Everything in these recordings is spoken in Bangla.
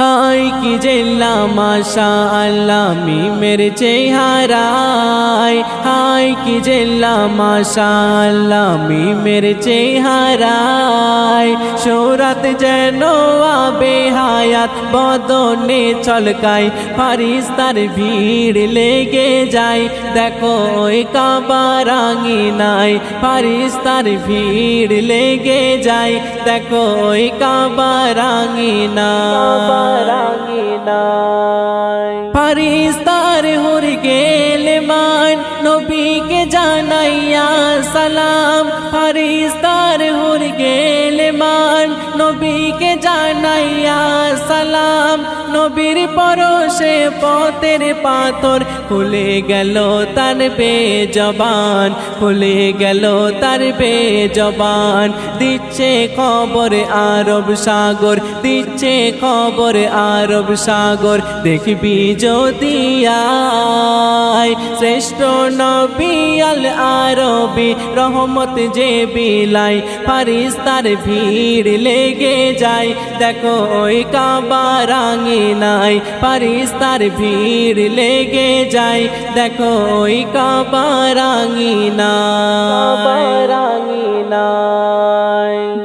হাই কি জেলা মাশা আল্লাহ মিমের চেহারায়। হাই কি জেলা মাশা আল্লাহ মিমের চেহারায়। সৌরাত যেন আবে হায়াত বদনে চলকায়। ফারিস্তার ভিড় লেগে যায়। দেখো ওই কাবারাঙ্গি নাই ফারিস্তার ভিড় লেগে যায়। দেখো ওই কাবারাঙ্গি নাই ফারিস্তার হুর গেল মান নবীকে জানাইয়া সালাম। ফারিস্তার জানাইয়া সালাম। নবীর পরশে পথের পাথর খুলে গেল তার বে জবান খুলে গেল তার বে জবান দিচ্ছে খবর আরব সাগর, দিচ্ছে খবর আরব সাগর। দেখবি যদি শ্রেষ্ঠ নবী আল আরবি, রহমত যে বিলাই, ফারিস্তার ভিড় লেগে যায়। দেখো ওই কাবারাঙ্গি নাই ফারিস্তার ভিড় লেগে যায়। দেখো ওই কাবারাঙ্গি নাই।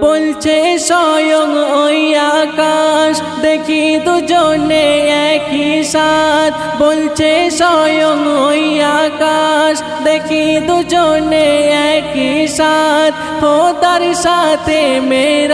বলছে স্বয়ং ওই আকাশ, দেখি দুজনে একই সাথ। বলছে স্বয়ং ওই আকাশ, দেখি দুজনে একই সাথ। খোদার সাথে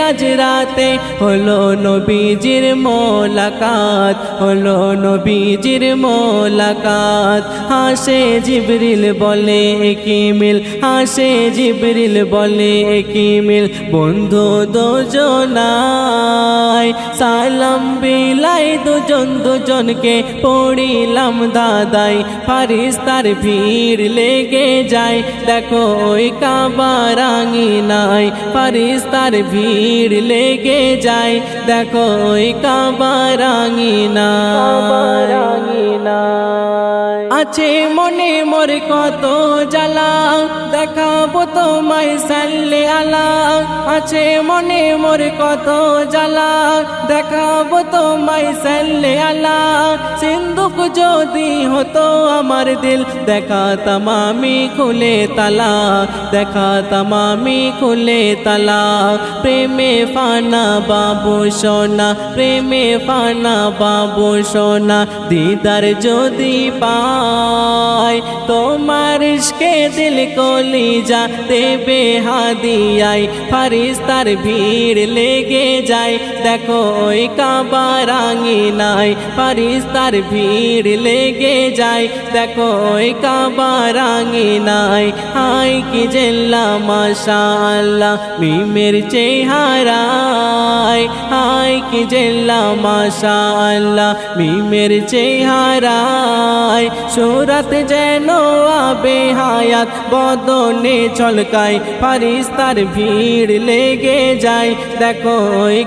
মেরাজ রাতে হলো নবীজির মোলাকাত, হলো নবীজির মোলাকাত। হাসে জিবরিল বলে কি মিল। হাসে জিবরিল বলে কি মিল। বন্ধু দুজনায় সালাম বিলাই দুজন দুজনকে, পড়িলাম দাদাই, ফারিস্তার ভিড় লেগে যায়। দেখো ওই কাবারাঙ্গি নাই ফারিস্তার ভিড় লেগে যায় দেখো ওই কাবারাঙিনা আছে মনে মোর কত জ্বালা। দেখাবো তোমায় সাল্লে আলা। আছে মনে মোর কত জ্বালা। দেখাবো তোমায় সাল্লে আলা। সিন্ধুক যদি হতো আমার দিল দেখা তামামি খুলে তালা। দেখা তামামি খুলে তালা। প্রেমে ফানা বাবু সোনা, প্রেমে ফানা বাবু সোনা, দিদার যদি পায়, তোমার ইশকে দিল কলি যা দেবে হাদিয়াই ফারিস্তার ভিড় লেগে যায়। দেখো ওই কাবারাঙ্গি নাই ফারিস্তার ভিড় লেগে যায়। দেখো ওই কাবারাঙ্গি নাই হাই কি জেল্লা মাশা আল্লাহ মিমের চেহারায়। হাই কি জেল্লা মাশা আল্লাহ মিমের চেহারায়। সুরত যেন আবে হায়াত, বদনে চলকায় ফারিস্তার ভিড় লেগে যায়। দেখো ওই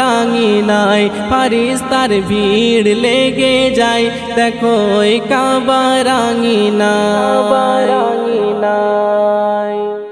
রাঙি নাই ফারিস্তার ভিড় লেগে যায়। দেখো ওই রাঙি না